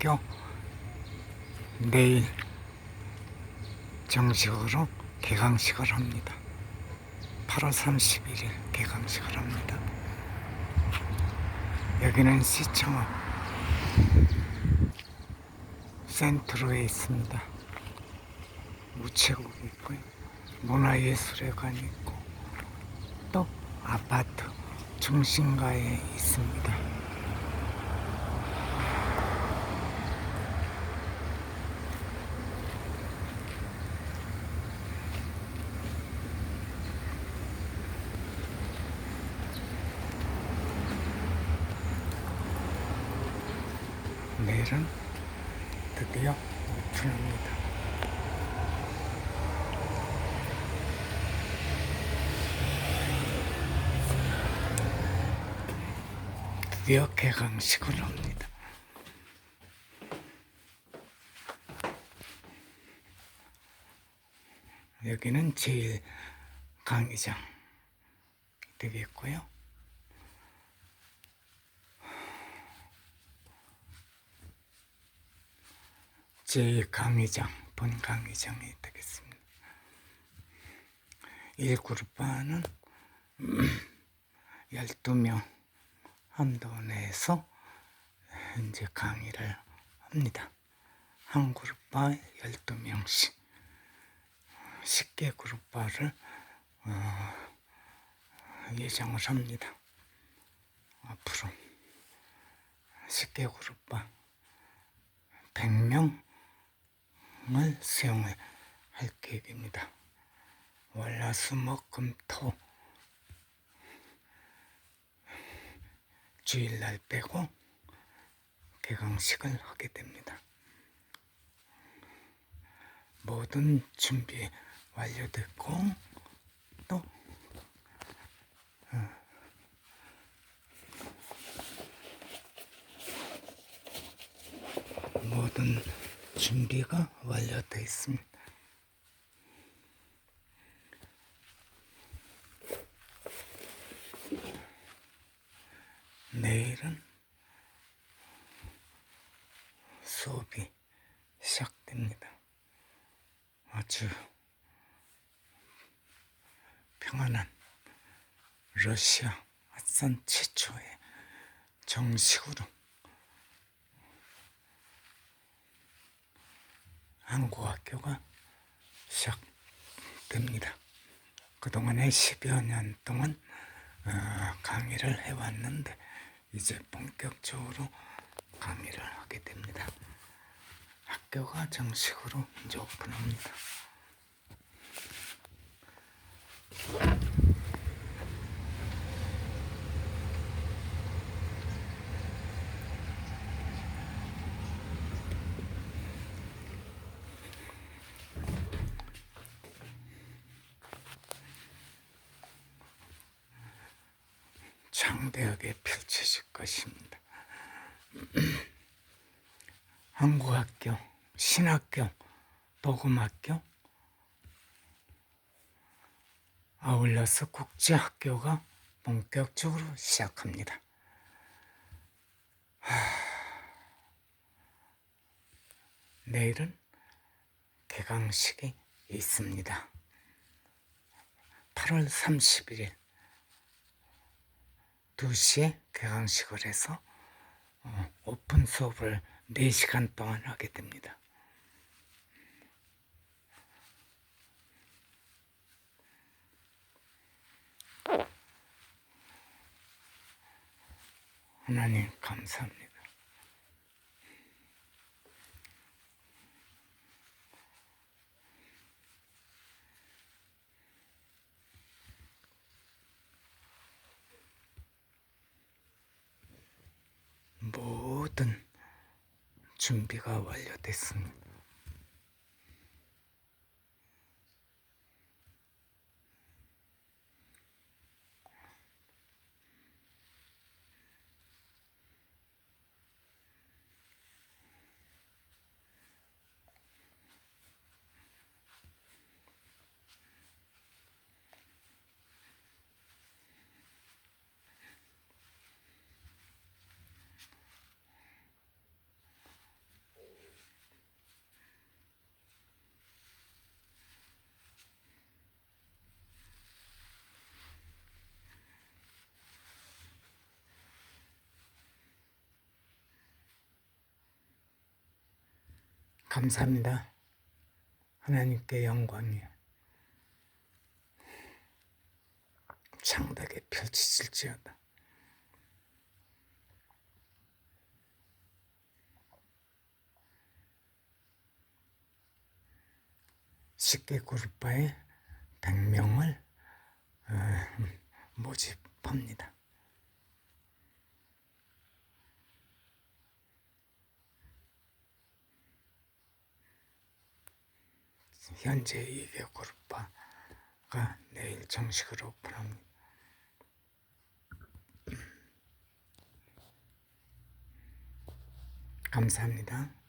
한국학교 내일 정식으로 개강식을 합니다. 8월 31일 개강식을 합니다. 여기는 시청 앞 센트로에 있습니다. 우체국이 있고요. 문화예술회관이 있고 또 아파트 중심가에 있습니다. 내일은 드디어 오픈합니다. 드디어 개강식을 합니다. 여기는 제일 강의장 되겠고요. 제 강의장, 본 강의장이 되겠습니다. 1그룹 반은 12명 한도 내에서 현재 강의를 합니다. 한 그룹바 12명씩 10개 그룹바를 어, 예정을 합니다. 앞으로 10개 그룹바 100명 을 수용을 할 계획입니다. 월화수목금토 주일날 빼고 개강식을 하게 됩니다. 모든 준비 완료됐고 또 어, 모든 준비가 완료되어 있습니다. 내일은 수업이 시작됩니다. 아주 평안한 러시아 아산 최초의 정식으로 한국학교가 시작됩니다. 그동안에 10여 년 동안 어, 강의를 해왔는데 이제 본격적으로 강의를 하게 됩니다. 학교가 정식으로 이제 오픈합니다. 창대하게 펼쳐질 것입니다. 한국학교, 신학교, 복음학교, 아울러서 국제학교가 본격적으로 시작합니다. 하... 내일은 개강식이 있습니다. 8월 31일 2시에 개강식을 해서 어, 오픈 수업을 4시간 동안 하게 됩니다. 하나님 감사합니다. 모든 준비가 완료됐습니다. 감사합니다. 하나님께 영광이요. 창백에 펼치실지어다. 쉽게 그룹바에 100명을 어, 모집합니다. 현재 200 그룹바가 내일 정식으로 오픈합니다. 감사합니다.